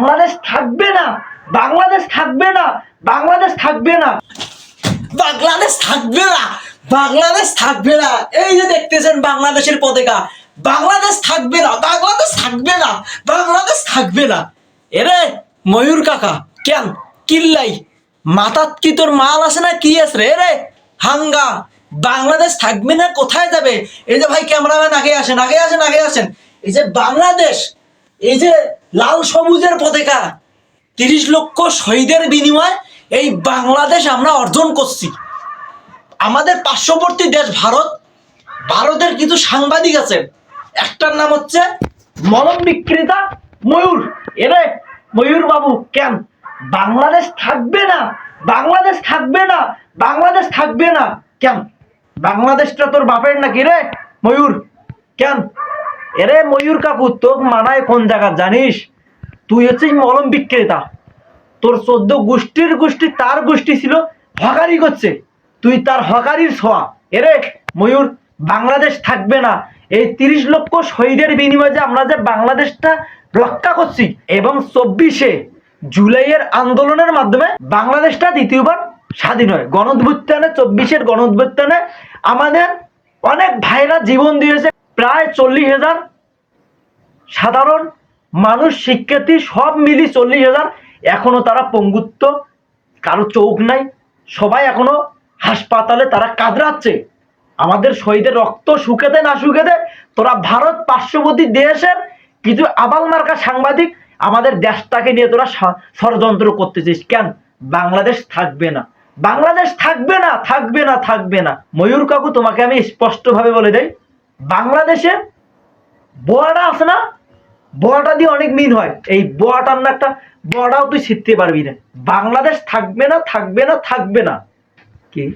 বাংলাদেশ থাকবে না। বাংলাদেশ থাকবে না। বাংলাদেশ থাকবে না। বাংলাদেশ থাকবে না। বাংলাদেশ থাকবে না। এই যে দেখতেছেন বাংলাদেশের পতাকা। বাংলাদেশ থাকবে না। বাংলাদেশ থাকবে না। বাংলাদেশ থাকবে না। এরে, ময়ূর কাকা, কেন? কিল্লাই। মাথাত কি তোর মাল আছে না কি আছে রে? হাঙ্গা। বাংলাদেশ থাকবে না, কোথায় যাবে? এই যে ভাই ক্যামেরাম্যান আগে আসেন আগে আসেন আগে আসেন। এই যে বাংলাদেশ এই যে লাল সবুজের পতাকা, তিরিশ লক্ষ শহীদের বিনিময়ে এই বাংলাদেশ আমরা অর্জন করছি। আমাদের পার্শ্ববর্তী দেশ ভারত, ভারতের কিছু সাংবাদিক আছে, একটার নাম হচ্ছে মলম বিক্রেতা ময়ূর। এরে, ময়ূর বাবু, কেন? বাংলাদেশ থাকবে না, বাংলাদেশ থাকবে না, বাংলাদেশ থাকবে না। কেন? বাংলাদেশটা তোর বাপের নাকি রে, ময়ূর? কেন? এরে ময়ূর কাকু তোর মানায় কোন জায়গা জানিস? তুই হচ্ছিস মলম বিক্রেতা। তোর চোদ্দ গোষ্ঠীর গোষ্ঠী, তার গোষ্ঠী ছিল হকারি করছে। তুই তার হকারির ছোঁয়া। এরে ময়ূর, বাংলাদেশ থাকবে না। এই তিরিশ লক্ষ শহীদের বিনিময়ে যে আমরা যে বাংলাদেশটা রক্ষা করছি এবং চব্বিশে জুলাইয়ের আন্দোলনের মাধ্যমে বাংলাদেশটা দ্বিতীয়বার স্বাধীন হয়। গণঅভ্যুত্থানে, চব্বিশের গণঅভ্যুত্থানে আমাদের অনেক ভাইরা জীবন দিয়েছে। প্রায় চল্লিশ হাজার সাধারণ মানুষ, শিক্ষার্থী সব মিলি চল্লিশ হাজার। এখনও তারা পঙ্গুত্ব, কারও চোখ নাই। সবাই এখনও হাসপাতালে তারা কাঁদরাচ্ছে। আমাদের শহীদের রক্ত শুকেতে না শুকেতে তোরা ভারত পার্শ্ববর্তী দেশের কিছু আবাল মার্কা সাংবাদিক, আমাদের দেশটাকে নিয়ে তোরা ষড়যন্ত্র করতেছিস কেন? বাংলাদেশ থাকবে না। বাংলাদেশ থাকবে না থাকবে না থাকবে না। ময়ূর কাকু, তোমাকে আমি স্পষ্টভাবে বলে দেই বাংলাদেশের বোয়াটা আছে না? বোয়াটা দিয়ে অনেক মিন হয়। এই বোয়াটার না একটা বড়াও তুই শিখতে পারবি না। বাংলাদেশ থাকবে না থাকবে না থাকবে না। কি?